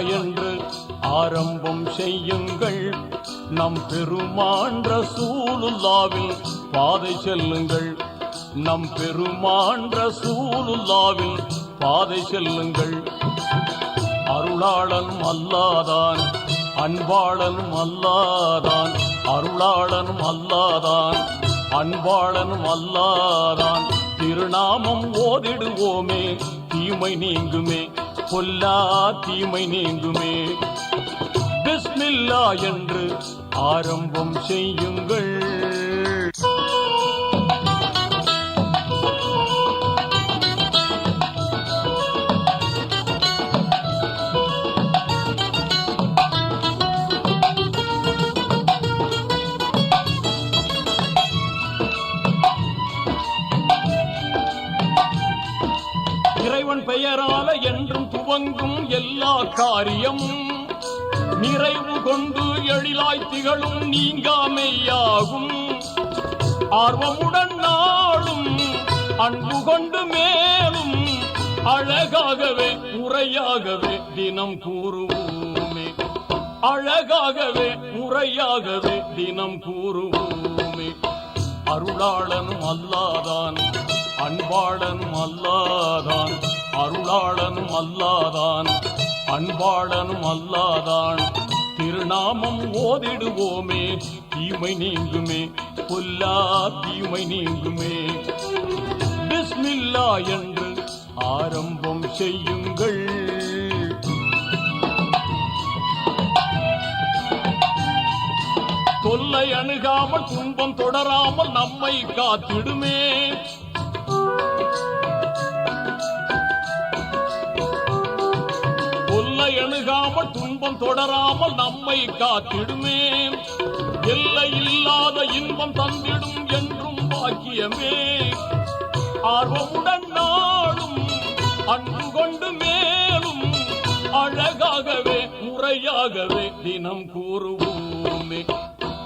என்று ஆரம்பம் செய்யுங்கள். நம் பெருமான்ற சூலுல்லாவில் பாதை செல்லுங்கள். நம் பெருமான்ற சூலுல்லாவில் பாதை செல்லுங்கள். அருளாளன் அல்லாதான் அன்பாளன் அல்லாதான் அருளாளன் அல்லாதான் அன்பாளன் அல்லாதான் திருநாமம் ஓதிடுவோமே தீமை நீங்குமே. பொல்லா தீமை நீங்குமே. பிஸ்மில்லா என்று ஆரம்பம் செய்யுங்கள். துவங்கும் எல்லா காரியமும் நிறைவு கொண்டு எழிலாய் திகழும் நீங்காமையாகும். ஆர்வமுடன் நாளும் அன்பு கொண்டு மேலும் அழகாகவே உரையாகவே தினம் கூறுவோமே. அழகாகவே உரையாகவே தினம் கூறுவோமே. அருளாளனும் அல்லாதான் அன்பாளனும் அல்லாதான் அருளாளனும் அல்லாதான் அன்பாளனும் அல்லாதான். திருநாமம் ஓதிடுவோமே தீமை நீங்குமே பொல்லா தீமை நீங்குமே. பிஸ்மில்லா என்று ஆரம்பம் செய்யுங்கள். தொல்லை அணுகாமல் துன்பம் தொடராமல் நம்மை காத்திடுமே. துன்பம் தொடராமல் நம்மை காத்திடுமே எல்லை இல்லாத இன்பம் தந்திடும் என்றும் பாக்கியமே. ஆர்வமுடன் நாளும் அன்பு கொண்டு மேலும் அழகாகவே முறையாகவே தினம் கூறுவோமே.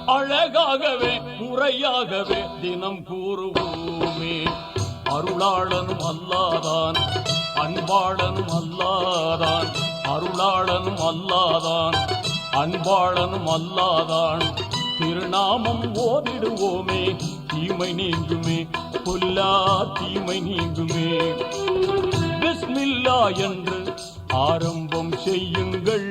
அழகாகவே முறையாகவே தினம் கூறுவோமே. அருளாளனும் அல்லாதான் அன்பாளனும் அல்லாதான் அருளாளனும் அல்லாதான் அன்பாளனும் அல்லாதான். திருநாமம் ஓதிடுவோமே தீமை நீங்குமே பொல்லா தீமை நீங்குமே. பிஸ்மில்லா என்று ஆரம்பம் செய்யுங்கள்.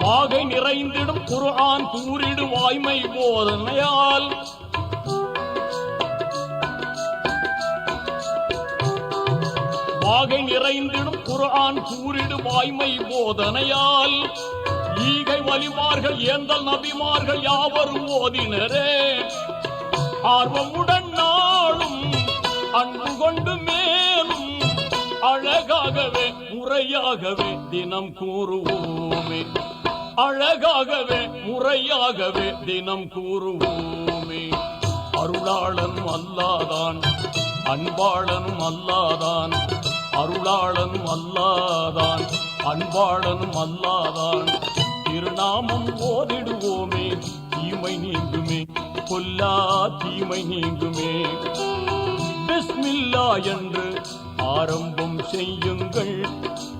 வாகை நிறைந்திடும் குரான் கூறிடு வாய்மை போதனையால் வாகை நிறைந்திடும் குரான் கூறிடு வாய்மை போதனையால் ஈகை வலிமார்கள் ஏந்தல் நபிமார்கள் யாவரும் ஓதினரே. ஆர்வமுடன் நாளும் அன்பு கொண்டு மேலும் அழகாகவே முறையாகவே தினம் கூறுவோமே. அழகாகவே முறையாகவே தினம் கூறுவோமே. அருளாளன் அல்லாதான் அன்பாளனும் அல்லாதான் அருளாளனும் அல்லாதான் அன்பாளனும் அல்லாதான். திருநாமம் ஓதிடுவோமே தீமை நீங்குமே பொல்லா தீமை நீங்குமே. பிஸ்மில்லா என்று ஆரம்பம் செய்யுங்கள்.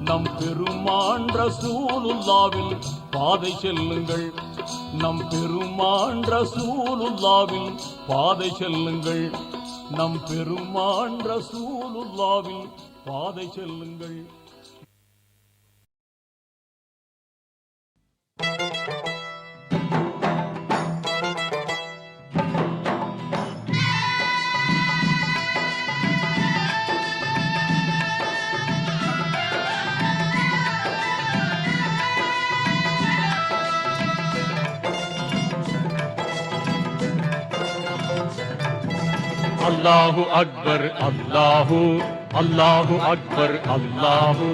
நம் பெருமான் ரசூலுல்லாவில் பாதை செல்லுங்கள். நம் பெருமான் ரசூலுல்லாவில் பாதை செல்லுங்கள். நம் பெருமான் ரசூலுல்லாவில் பாதை செல்லுங்கள். அல்லாஹு அக்பர் அல்லாஹு அல்லாஹு அக்பர் அல்லாஹு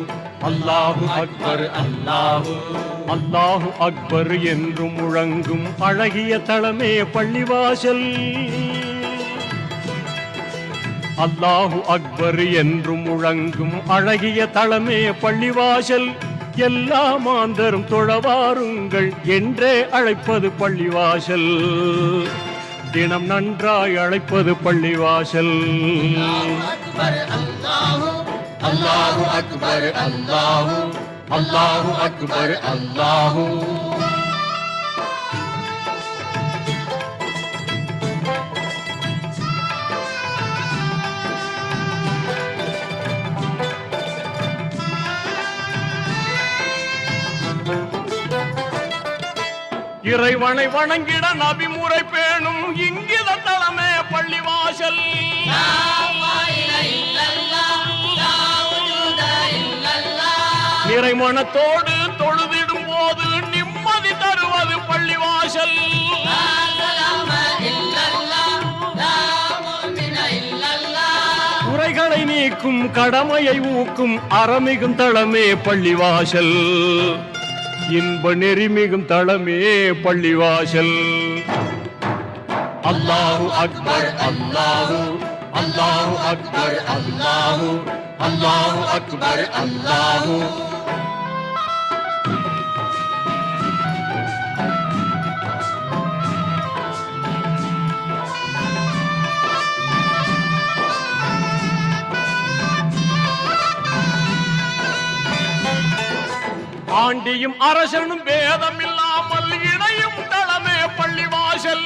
அல்லாஹு அக்பர் அல்லாஹு. அல்லாஹு அக்பர் என்று முழங்கும் அழகிய தளமே பள்ளிவாசல். அல்லாஹு அக்பர் என்று முழங்கும் அழகிய தளமே பள்ளிவாசல். எல்லா மாந்தரும் தொழவாருங்கள் என்றே அழைப்பது பள்ளிவாசல். தினம் நன்றாய் அழைப்பது பள்ளிவாசல். அல்லாஹு அக்பர் அல்லாஹு. அல்லாஹு அக்பர் அல்லாஹூ. இறைவனை வணங்கிட நபிமுறை பேணும் இங்கித தளமே பள்ளிவாசல். நிறைமணத்தோடு தொழுதிடும் போது நிம்மதி தருவது பள்ளிவாசல். குறைகளை நீக்கும் கடமையை ஊக்கும் அறமிகும் தளமே பள்ளிவாசல். இன்ப நெறிமிகும் தளமே பள்ளிவாசல். அல்லாஹு அக்பர் அல்லாஹு அல்லாஹு அக்பர் அல்லாஹு அல்லாஹு அக்பர் அல்லாஹு. ஆண்டியும் அரசனும் பேதம் இல்லாமல் இணையும் தளமே பள்ளி வாசல்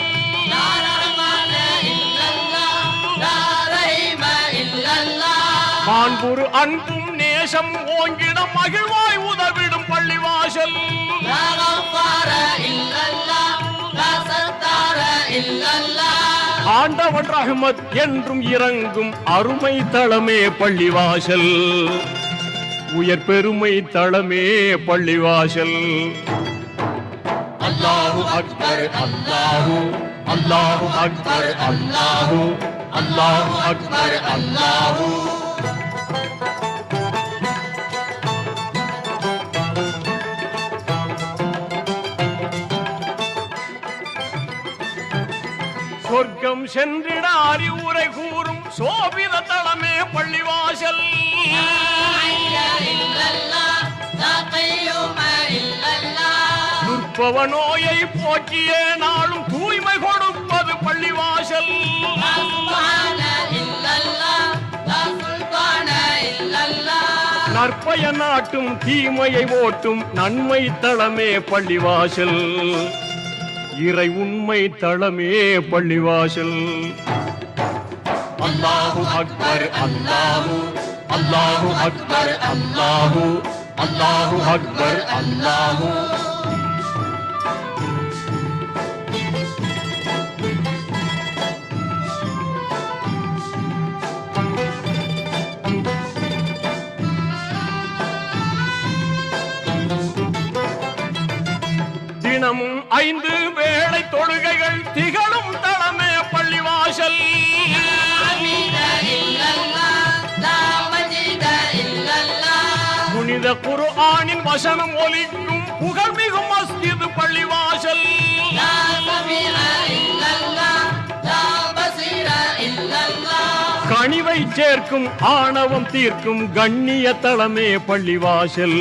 காண்புரு அன்பும் நேசம் ஓங்கிட மகிழ்வாய் உதவிடும் பள்ளி வாசல் ஆண்டவன் ரஹமத் என்றும் இறங்கும் அருமை தளமே பள்ளிவாசல். உயர் பெருமை தளமே பள்ளிவாசல். அல்லாஹு அக்பர் அல்லாஹு அல்லாஹு அக்பர் அல்லாஹு அல்லாஹு அக்பர் அல்லாஹு. சொர்க்கம் சென்றிட அறிவுரை கூறும் சோபித தளமே பள்ளிவாசல். அப்பவ நோயை போக்கிய நாளும் தூய்மை கொடுப்பது பள்ளிவாசல். நற்பய நாட்டும் தீமையை ஓட்டும் நன்மை தளமே பள்ளிவாசல். இறை உண்மை தளமே பள்ளிவாசல். அல்லாஹு அக்பர் அல்லாஹு அல்லாஹு அக்பர் அல்லாஹு அல்லாஹு அக்பர் அல்லாஹு. ஐந்து வேளை தொழுகைகள் திகழும் தளமே பள்ளிவாசல். புனித குரு ஆணின் வசனம் ஒலிக்கும் புகழ்மிகும் மஸ்ஜித் பள்ளிவாசல். கனிவை சேர்க்கும் ஆணவம் தீர்க்கும் கண்ணிய தளமே பள்ளிவாசல்.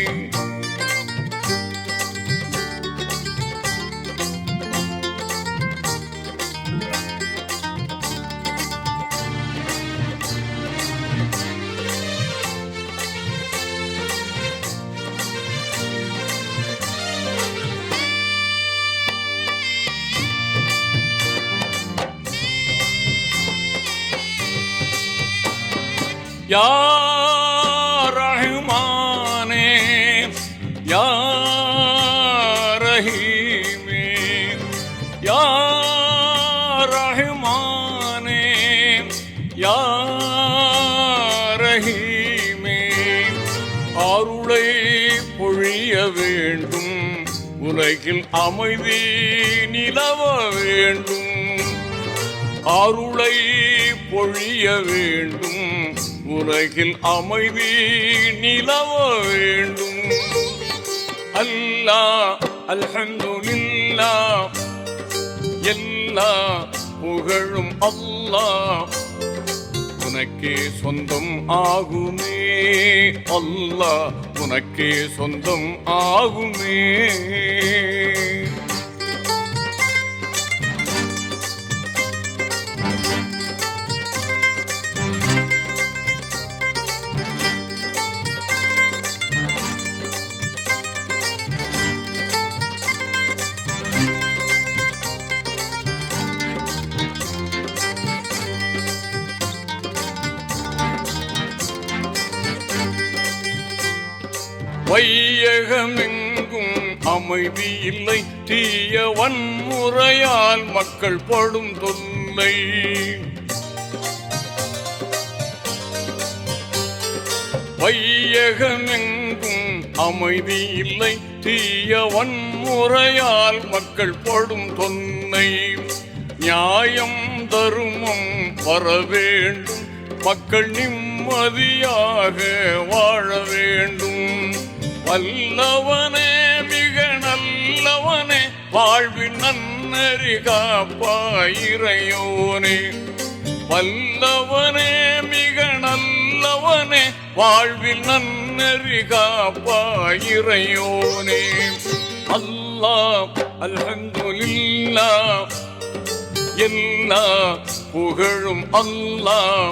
உலகில் அமைதி நிலவ வேண்டும். அருளை பொழிய வேண்டும். உலகில் அமைதி நிலவ வேண்டும். அல்லா அல்ஹம்துலில்லாஹ். எல்லா புகழும் அல்லா உனக்கே சொந்தம் ஆகுமே அல்லா உனக்கே சொந்தம் ஆகுமே. வையகமெங்கும் அமைதி இல்லை தீய வன்முறையால் மக்கள் படும் தொல்லை வையகமெங்கும் அமைதி இல்லை தீய வன்முறையால் மக்கள் படும் தொன்னை நியாயம் தருமம் வர வேண்டும். மக்கள் நிம்மதியாக வாழ வேண்டும். வல்லவனே மிக நல்லவனே வாழ்வின் நன்னறி காப்பாயிரையோனே வல்லவனே மிக நல்லவனே வாழ்வில் நன்னறி காப்பாயிரையோனே அல்லாஹ் அல்ஹம்துலில்லாஹ் எல்லா புகழும் அல்லாஹ்.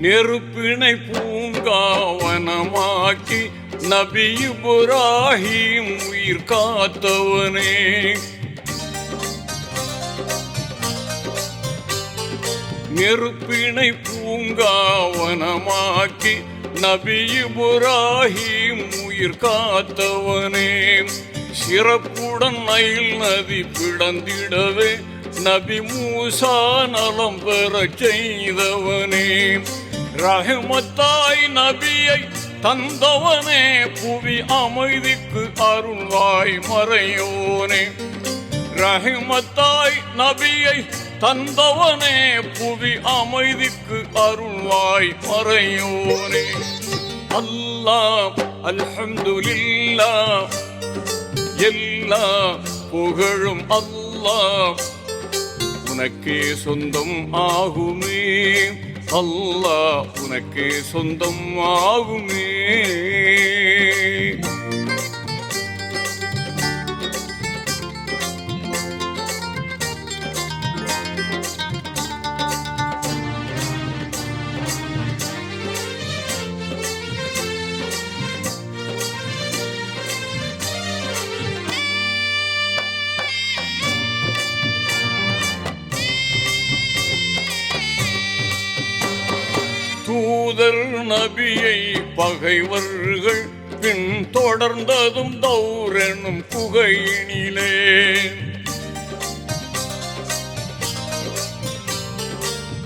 நெருப்பினை பூங்காவனமாக்கி நபி இப்ராஹிம் உயிர் காத்தவனே. நெருப்பினை பூங்காவனமாக்கி நபி இப்ராஹிம் உயிர் காத்தவனே. சிறப்புடன் நயில் நதி பிளந்திடவே நபி மூசா நலம் பெறச் செய்தவனே. ரஹமத்தாய் நபியை தந்தவனே புவி அமைதிக்கு அருள்வாய் மறையோனே. ரஹமத்தாய் நபியை தந்தவனே புவி அமைதிக்கு அருள்வாய் மறையோனே. அல்லா அல்ஹம்துலில்லாஹ். எல்லா புகழும் அல்லாஹ். உனக்கே சொந்தம் ஆகுமே. அல்லாஹ் உனக்கே சொந்தம் ஆகுமே. முதல் நபியை பகைவர்கள் பின் தொடர்ந்ததும் தௌரனும் குகையினிலே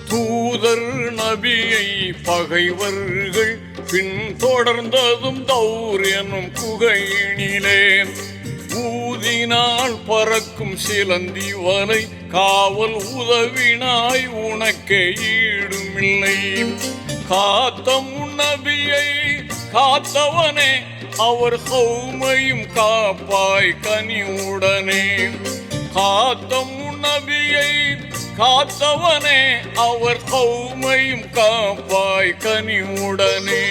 தூதர் நபியை பகைவர்கள் பின் தொடர்ந்ததும் தௌர் எனும் குகையினிலே ஊதினால் பறக்கும் சிலந்தி வலை காவல் உதவினாய் உனக்கே ஈடுமில்லை. காத்த முன்னபியை காத்தவனே அவர் சௌமையும் காப்பாய் கனிவுடனே. காத்த முன்னபியை காத்தவனே அவர் கௌமையும் காப்பாய் கனிவுடனே.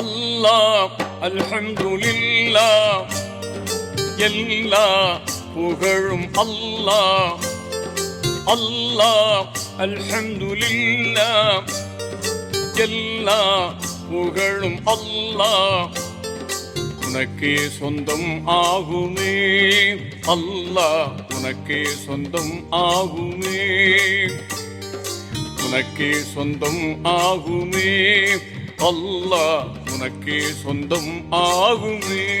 அல்லா அல்ஹம்துலில்லாஹ் எல்லா புகழும் அல்லா அல்லா அல்ஹம்துலில்லாஹ். எல்லா புகழும் அல்லா. உனக்கே சொந்தம் ஆகுமே அல்லா. உனக்கே சொந்தம் ஆகுமே. உனக்கே சொந்தம் ஆகுமே அல்லா. உனக்கே சொந்தம் ஆகுமே.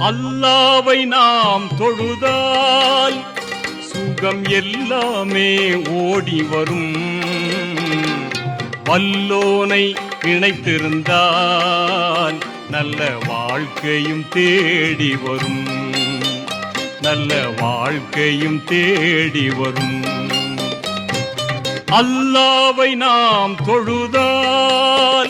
அல்லாவை நாம் தொழுதால் சுகம் எல்லாமே ஓடி வரும். வல்லோனை இணைத்திருந்தால் நல்ல வாழ்க்கையும் தேடி வரும். நல்ல வாழ்க்கையும் தேடி வரும். அல்லாவை நாம் தொழுதால்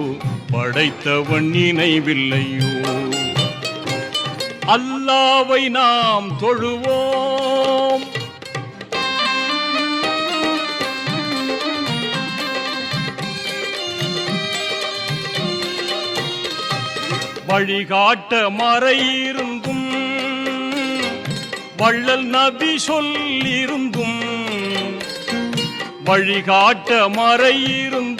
படைத்தவன் நினைவில்லையோ? அல்லாவை நாம் தொழுவோம். வழிகாட்ட மறையிருந்தும் வள்ளல் நபி சொல்லிருந்தும் வழிகாட்ட மறையிருந்தும்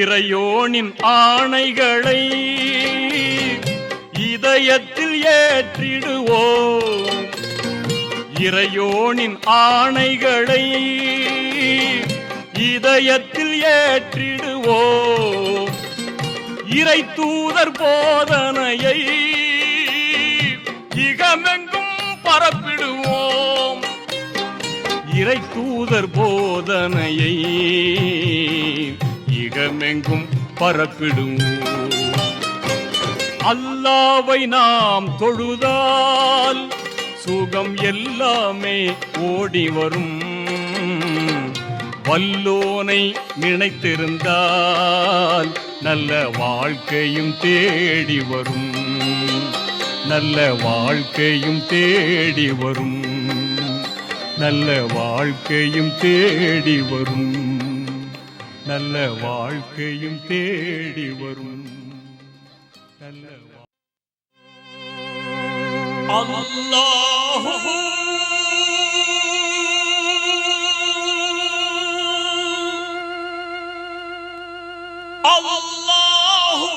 இறையோனின் ஆணைகளை இதயத்தில் ஏற்றிடுவோம். இறையோனின் ஆணைகளை இதயத்தில் ஏற்றிடுவோம். இறை தூதர் போதனையை இகமெங்கும் பரப்பிடுவோம். இறை தூதர் போதனையை உலகமெங்கும் பரப்பிடும். அல்லாவை நாம் தொழுதால் சுகம் எல்லாமே ஓடி வரும். வல்லோனை நினைத்திருந்தால் நல்ல வாழ்க்கையும் தேடி வரும். நல்ல வாழ்க்கையும் தேடி வரும். நல்ல வாழ்க்கையும் தேடி வரும். நல்ல வாழ்க்கையும் தேடி வரும். நல்ல வா- அல்லாஹு அல்லாஹு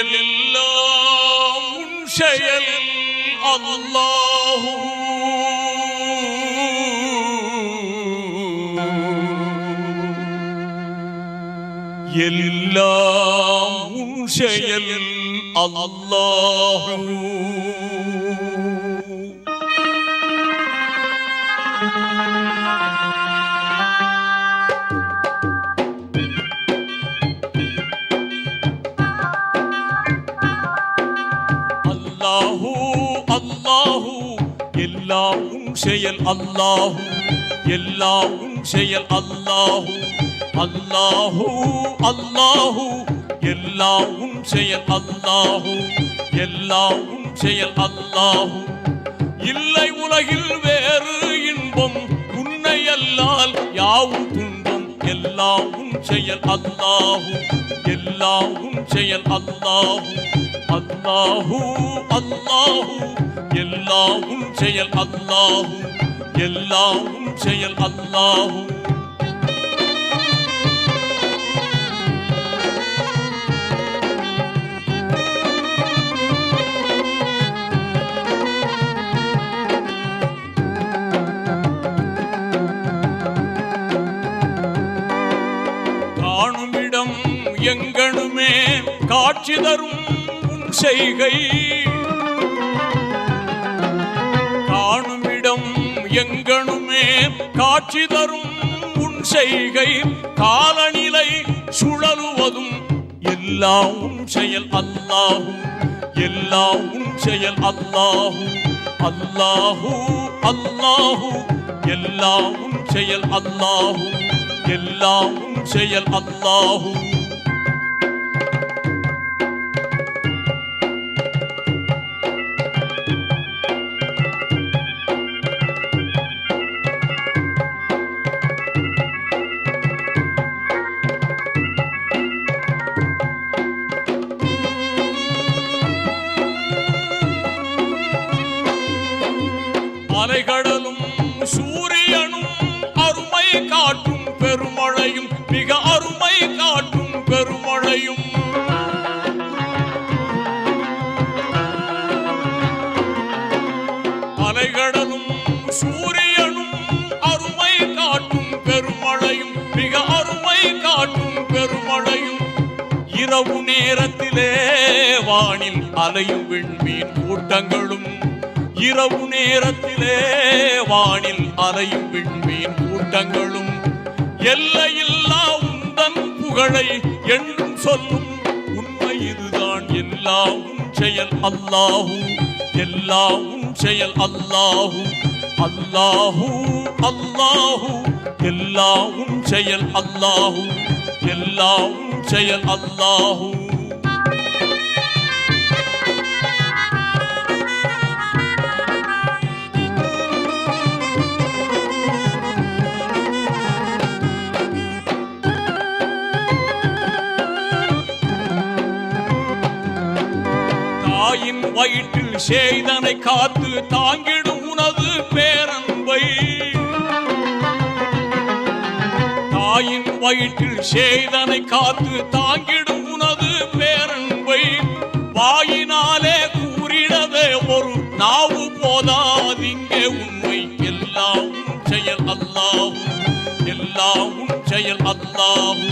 எல்லாம் உன் செயல் அல்லாஹு. எல்லாம் உன் செயல் செயல் அல்லாஹு எல்லாவும் செயல் அல்லாஹு அல்லாஹூ அல்லாஹூ எல்லாவும் செயல் அல்லாஹு எல்லாவும் செயல் அல்லாஹு. இல்லை உலகில் வேறு இன்பம் உன்னை அல்லால் யாவும் துன்பம் எல்லாவும் செயல் அல்லாஹு எல்லாவும் செயல் அல்லாஹு. அல்லாஹூ அல்லாஹூ எல்லாவும் செயல் அல்லாஹு. எல்லாம் செயல் அல்லாஹு காணுமிடம் எங்கனுமே காட்சி தரும் செய்கை. எங்கனுமே காட்சி தரும் உன் செய்கை காலநிலை சுழலுவதும் எல்லா உன் செயல் அல்லாஹு எல்லா உன் செயல் அல்லாஹு அல்லாஹூ அல்லாஹூ. எல்லா உன் செயல் அல்லாஹு எல்லா உன் செயல் அல்லாஹூ நேரத்திலே வானில் அலையும் விண்மீன் கூட்டங்களும் இரவு நேரத்திலே வானில் அலையும் விண்மீன் கூட்டங்களும். எல்லையில்லா உந்தன் புகழை என்றும் சொல்லும் உண்மை இதுதான் எல்லா செயல் அல்லாஹு எல்லா செயல் அல்லாஹு அல்லாஹு அல்லாஹு எல்லாவும் செயல் அல்லாஹு எல்லாவும் செயல் அல்லாஹூ. தாயின் வயிற்றில் செய்தனை காத்து தாங்கிடும் உனது பேரன்பை. தாயின் வயிற்றில் செய்தனை காத்து தாங்கிடும் உனது பேரன்பை. வாயினாலே கூறிடவே ஒரு நாவு போதாதிங்கே உண்மை எல்லாம் செயல் அல்லாவும் எல்லாம் உன் செயல் அல்லாஹு.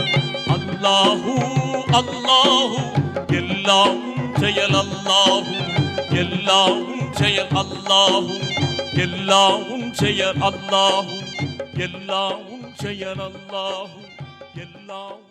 அல்லாஹூ அல்லாஹூ. எல்லாம் செயல் அல்லாஹு எல்லாம் உன் செயல் அல்லாஹு எல்லாம் உன் செயல் அல்லாஹு எல்லாம் உன் செயல் அல்லாஹு எல்லாம்